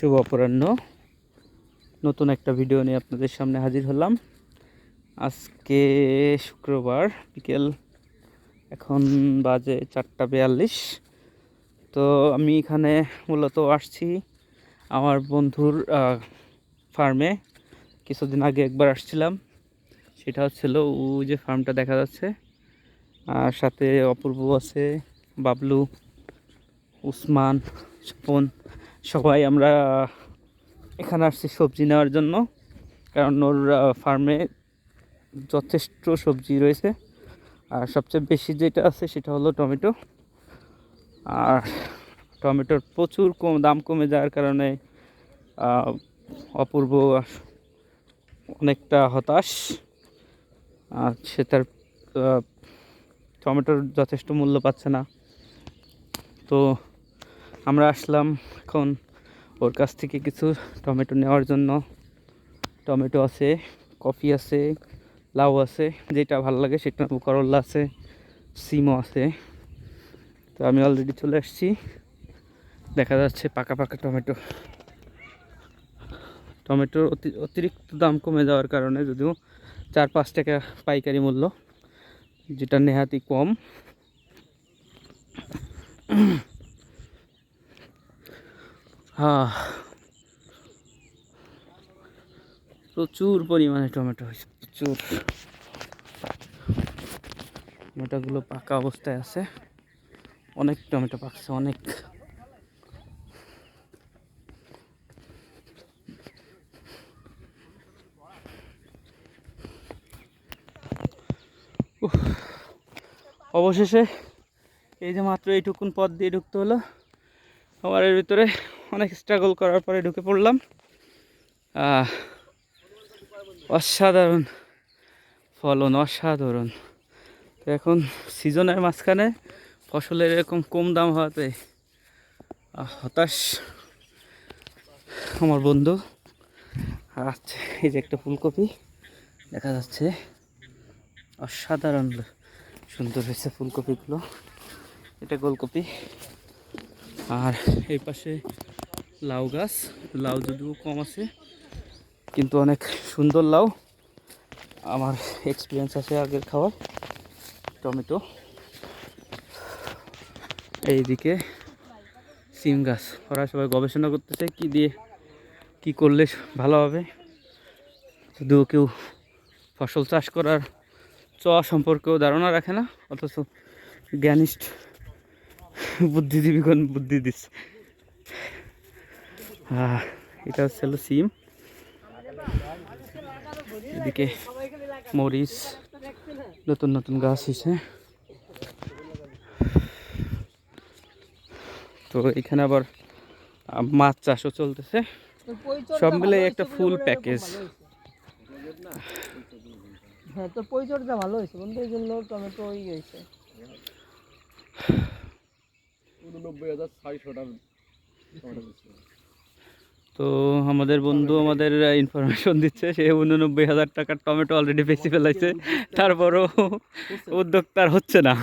শুভ অপরাহ্ন। নতুন একটা ভিডিও নিয়ে আপনাদের সামনে হাজির হলাম। আজকে শুক্রবার, বিকেল এখন বাজে চারটা বিয়াল্লিশ। তো আমি এখানে মূলত আসছি আমার বন্ধুর ফার্মে। কিছুদিন আগে একবার আসছিলাম। সেটা হচ্ছিল ও যে ফার্মটা দেখা যাচ্ছে। আর সাথে অপূর্ব আছে, বাবলু, উসমান, স্বপন। সবাই আমরা এখানে আসছি সবজি নেওয়ার জন্য, কারণ ওর ফার্মে যথেষ্ট সবজি রয়েছে। আর সবচেয়ে বেশি যেটা আছে সেটা হলো টমেটো। আর টমেটোর প্রচুর কম, দাম কমে যাওয়ার কারণে অপূর্ব অনেকটা হতাশ। আর সে তার টমেটোর যথেষ্ট মূল্য পাচ্ছে না। তো আমরা আসলাম এখন ওর কাছ থেকে কিছু টমেটো নেওয়ার জন্য। টমেটো আছে, কফি আছে, লাউ আছে, যেটা ভালো লাগে সেটা। করল্লা আছে, সিমও আছে। তো আমি অলরেডি চলে আসছি। দেখা যাচ্ছে পাকা পাকা টমেটো। টমেটোর অতি, অতিরিক্ত দাম কমে যাওয়ার কারণে যদিও চার পাঁচ টাকা পাইকারি মূল্য, যেটা নেহাতি কম। প্রচুর পরিমাণে টমেটো হয়েছে, প্রচুর। টমেটোগুলো পাকা অবস্থায় আছে। অনেক টমেটো পাকছে, অনেক। অবশেষে এই যে মাত্র এইটুকুন পথ দিয়ে ঢুকতে হলো। এর ভিতরে অনেক স্ট্রাগল করার পরে ঢুকে পড়লাম। অসাধারণ ফলন, অসাধারণ। তো এখন সিজনের মাঝখানে ফসলের এরকম কম দাম হওয়াতে হতাশ আমার বন্ধু। আচ্ছা এই যে একটা ফুলকপি, দেখা যাচ্ছে। অসাধারণ সুন্দর হয়েছে ফুলকপিগুলো। এটা গোলকপি। আর এই পাশে লাউ গাছ, লাউ যদিও কম আছে, কিন্তু অনেক সুন্দর লাউ। আমার এক্সপিরিয়েন্স আছে আগের খাওয়ার, টমেটো। এইদিকে সিম গাছ, ওরা সবাই গবেষণা করতেছে কি দিয়ে, কি করলে ভালো হবে। যদিও কেউ ফসল চাষ করার চ, সম্পর্কেও ধারণা রাখে না, অথচ জ্ঞানিস্ট বুদ্ধিজীবীগণ বুদ্ধি আহ, এটা হচ্ছে হলো সিম। এদিকে মরিচ নতুন নতুন গাছ হয়েছে। তো এখানে আবার মাছ চাষও চলতেছে। সব মিলে একটা ফুল প্যাকেজ হ্যাঁ তোর পরিচর্যা ভালো হয়েছে বন্ধু এই জন্য টমেটো হয়ে গেছে। উননব্বই হাজার ছয়শো তো আমাদের বন্ধু আমাদের ইনফরমেশন দিচ্ছে সে উননব্বই হাজার টাকার টমেটো অলরেডি বেশি ফেলাইছে তারপরও উদ্যোক্তার তার হচ্ছে না।